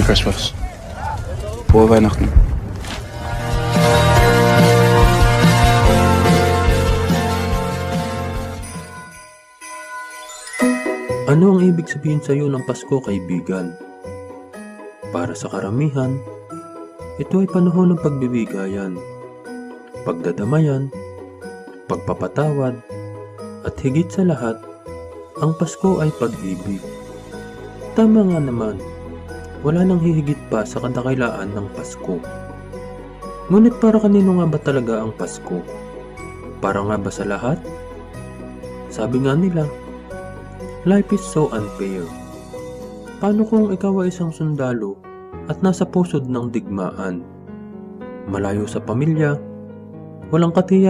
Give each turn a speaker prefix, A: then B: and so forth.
A: Christmas. Frohe Weihnachten.
B: Ano ang ibig sabihin sa iyo ng Pasko, kaibigan? Para sa karamihan, ito ay panahon ng pagbibigayan, pagdadamayan, pagpapatawad, at higit sa lahat, ang Pasko ay pag-ibig. Tama nga naman, wala nang hihigit pa sa kadakilaan ng Pasko. Ngunit para kanino nga ba talaga ang Pasko? Para nga ba sa lahat? Sabi nga nila, Life is so unfair. Paano kung ikaw ay isang sundalo at nasa pusod ng digmaan? Malayo sa pamilya, walang katiya